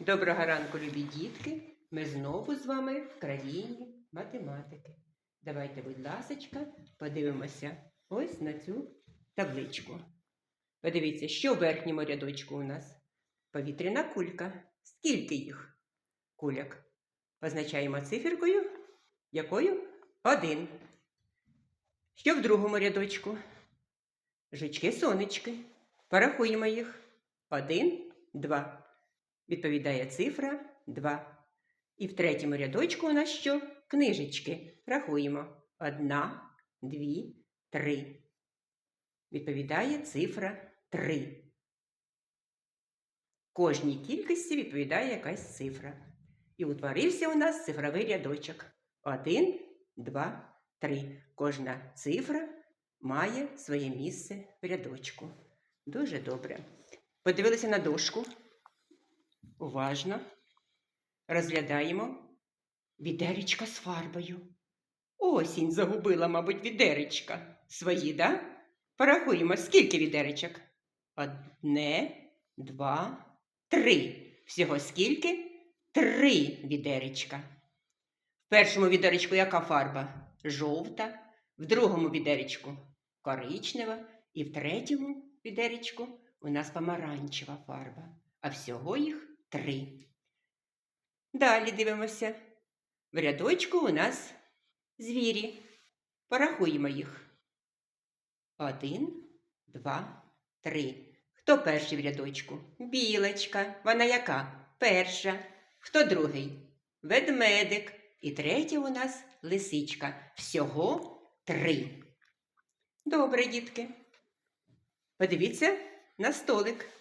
Доброго ранку, любі дітки. Ми знову з вами в країні математики. Давайте, будь ласочка, подивимося ось на цю табличку. Подивіться, що в верхньому рядочку у нас? Повітряна кулька. Скільки їх куляк? Позначаємо циферкою. Якою? Один. Що в другому рядочку? Жучки-сонечки. Порахуємо їх. Один, два. Відповідає цифра 2. І в третьому рядочку у нас що? Книжечки. Рахуємо. Одна, дві, три. Відповідає цифра 3. Кожній кількості відповідає якась цифра. І утворився у нас цифровий рядочок. 1, 2, 3. Кожна цифра має своє місце в рядочку. Дуже добре. Подивилися на дошку. Уважно розглядаємо відеречка з фарбою. Осінь загубила, мабуть, відеречка. Свої, да? Порахуємо, скільки відеречок? Одне, два, три. Всього скільки? Три відеречка. В першому відеречку яка фарба? Жовта, в другому відеречку коричнева, і в третьому відеречку у нас помаранчева фарба. А всього їх три. Далі дивимося. В рядочку у нас звірі. Порахуємо їх. Один, два, три. Хто перший в рядочку? Білочка. Вона яка? Перша. Хто другий? Ведмедик. І третя у нас лисичка. Всього три. Добре, дітки. Подивіться на столик.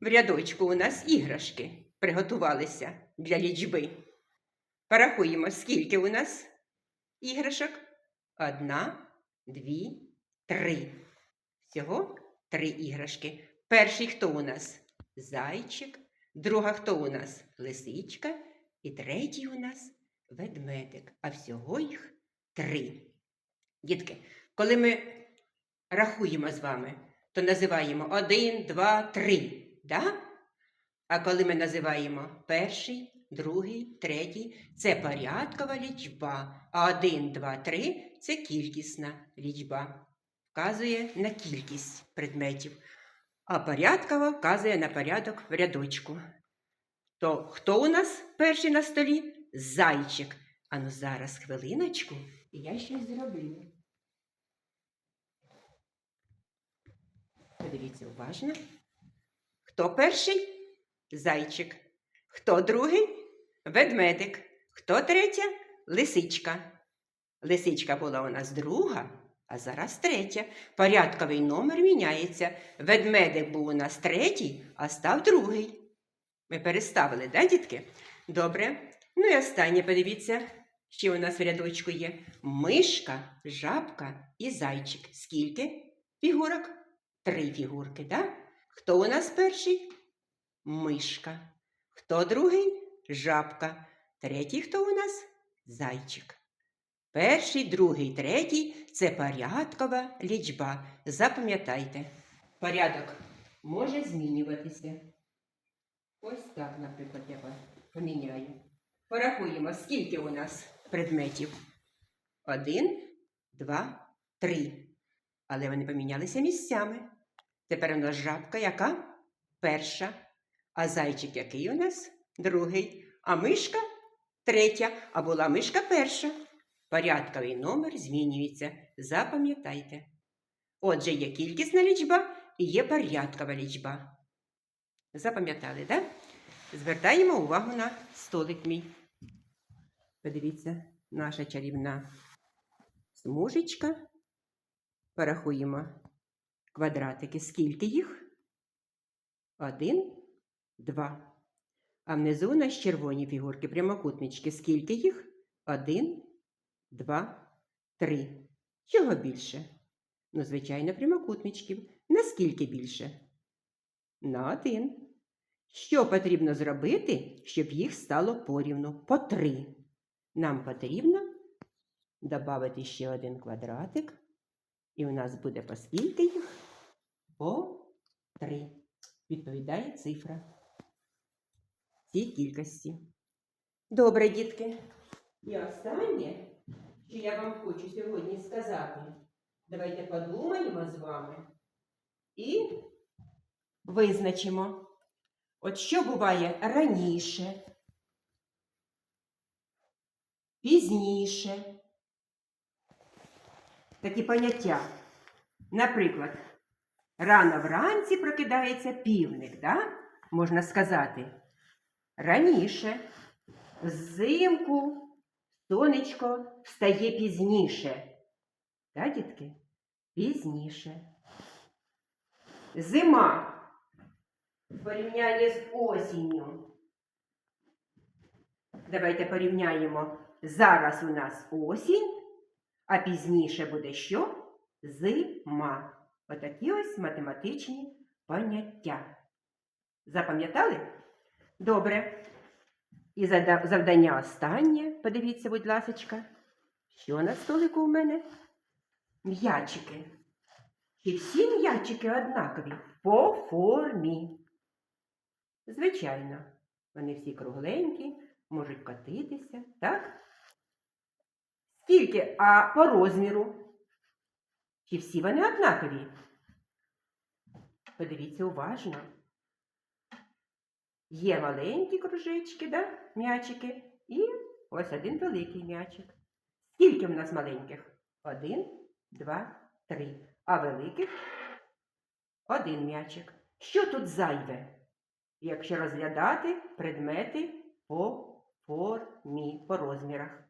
В рядочку у нас іграшки приготувалися для лічби. Порахуємо, скільки у нас іграшок? Одна, дві, три. Всього три іграшки. Перший хто у нас? Зайчик, друга хто у нас? Лисичка, і третій у нас ведмедик. А всього їх три. Дітки, коли ми рахуємо з вами, то називаємо один, два, три. Да? А коли ми називаємо перший, другий, третій, це порядкова лічба. А один, два, три це кількісна лічба. Вказує на кількість предметів. А порядкова вказує на порядок в рядочку. То хто у нас перший на столі? Зайчик. Ану зараз хвилиночку, і я щось зроблю. Подивіться уважно. Хто перший? Зайчик. Хто другий? Ведмедик. Хто третя? Лисичка. Лисичка була у нас друга, а зараз третя. Порядковий номер міняється. Ведмедик був у нас третій, а став другий. Ми переставили, да, дітки? Добре. Ну і останнє, подивіться, що у нас в рядочку є. Мишка, жабка і зайчик. Скільки фігурок? Три фігурки, да? Хто у нас перший? Мишка. Хто другий? Жабка. Третій хто у нас? Зайчик. Перший, другий, третій це порядкова лічба. Запам'ятайте, порядок може змінюватися. Ось так, наприклад, я поміняю. Порахуємо, скільки у нас предметів. Один, два, три. Але вони помінялися місцями. Тепер у нас жабка яка? Перша. А зайчик який у нас? Другий. А мишка третя. А була мишка перша. Порядковий номер змінюється. Запам'ятайте. Отже, є кількісна лічба і є порядкова лічба. Запам'ятали, так? Да? Звертаємо увагу на столик мій. Подивіться, наша чарівна смужечка. Порахуємо квадратики. Скільки їх? Один, два. А внизу у нас червоні фігурки, прямокутнички. Скільки їх? Один, два, три. Чого більше? Ну, звичайно, прямокутничків. Наскільки більше? На один. Що потрібно зробити, щоб їх стало порівну? По три. Нам потрібно додати ще один квадратик. І у нас буде по скільки їх? По три. Відповідає цифра. цій кількості. Добре, дітки. І останнє, що я вам хочу сьогодні сказати, давайте подумаємо з вами і визначимо, от що буває раніше, пізніше. Такі поняття. Наприклад, рано вранці прокидається півник, да? можна сказати. Раніше, взимку, сонечко встає пізніше. Так, дітки? Пізніше. Зима в порівнянні з осінню. Давайте порівняємо. Зараз у нас осінь, а пізніше буде що? Зима. Отакі ось математичні поняття. Запам'ятали? Добре. І завдання останнє. Подивіться, будь ласочка. Що на столику у мене? М'ячики. Чи всі м'ячики однакові? По формі. Звичайно, вони всі кругленькі, можуть котитися, так? Скільки? А по розміру? Чи всі вони однакові? Подивіться уважно. Є маленькі кружечки, да? м'ячики, і ось один великий м'ячик. Скільки в нас маленьких? Один, два, три. А великих один м'ячик. Що тут зайве? Якщо розглядати предмети по формі, по розмірах.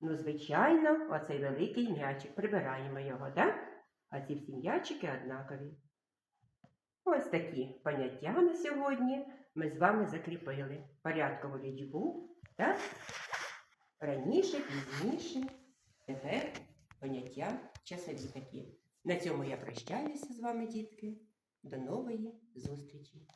Ну, звичайно, оцей великий м'ячик. Прибираємо його, так? А ці всі м'ячики однакові. Ось такі поняття на сьогодні ми з вами закріпили. Порядкову лічбу, так? Раніше, пізніше, тепер поняття часові такі. На цьому я прощаюся з вами, дітки. До нової зустрічі!